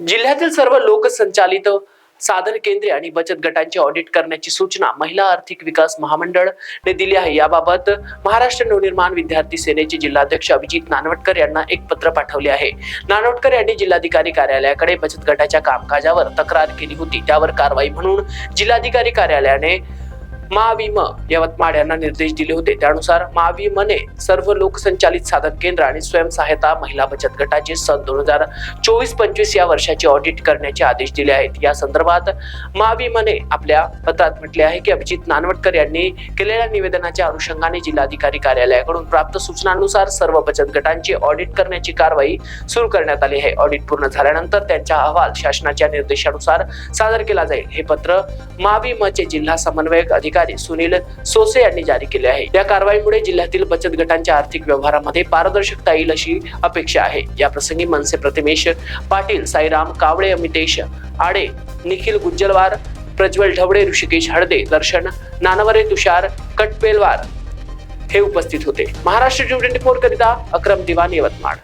जिल्ह्यातील सर्व लोकसंचालित साधन केंद्रे आणि बचत गटांचे ऑडिट करण्याची सूचना महिला आर्थिक विकास महामंडळ ने दिली आहे. याबाबत महाराष्ट्र नवनिर्माण विद्यार्थी सेनेचे जिल्हाध्यक्ष अभिजित नानवटकर यांना एक पत्र पाठवले आहे. नानवटकर यांनी जिल्हाधिकारी कार्यालयाकडे बचत गटाच्या कामकाजावर तक्रार केली होती. त्यावर कारवाई म्हणून जिल्हाधिकारी कार्यालयाने महाविम यवतमाळ यांना निर्देश दिले होते. त्यानुसार महाविमने सर्व लोकसंचालित साधन केंद्र आणि स्वयंसहायता महिला बचत गटाचे सन दोन हजार चोवीस पंचवीस या वर्षाचे ऑडिट करण्याचे आदेश दिले आहेत. या संदर्भात महाविमने आपल्या पत्रात म्हटले आहे की अभिजित नानवटकर यांनी केलेल्या निवेदनाच्या अनुषंगाने जिल्हाधिकारी कार्यालयाकडून प्राप्त सूचनांनुसार सर्व बचत गटांची ऑडिट करण्याची कारवाई सुरू करण्यात आली आहे. ऑडिट पूर्ण झाल्यानंतर त्यांचा अहवाल शासनाच्या निर्देशानुसार सादर केला जाईल. हे पत्र महाविमचे जिल्हा समन्वयक अधिकारी सुनील सोसे यांनी जारी केले आहे. या कारवाईमुळे जिल्ह्यातील बचत गटांच्या आर्थिक व्यवहारामध्ये पारदर्शकता येईल अशी अपेक्षा आहे. या प्रसंगी मनसे प्रतिमेश पाटील साईराम कावळे अमितेश आडे निखिल गुज्जलवार प्रज्वल ढवळे ऋषिकेश हळदे दर्शन नानवरे तुषार कटपेलवार हे उपस्थित होते. महाराष्ट्र ट्वेंटी फोर करिता अक्रम दिवान यवतमाळ.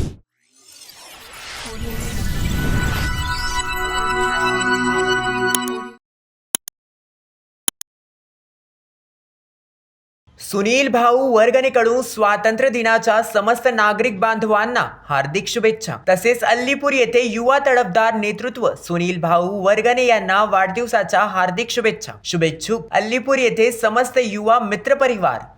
सुनील भाऊ वर्गणीकडून स्वातंत्र्य दिनाच्या समस्त नागरिक बांधवांना हार्दिक शुभेच्छा. तसेच अल्लीपूर येथे युवा तडफदार नेतृत्व सुनील भाऊ वर्गणे यांना वाढदिवसाच्या हार्दिक शुभेच्छा. शुभेच्छुक. अल्लीपूर येथे समस्त युवा मित्र परिवार.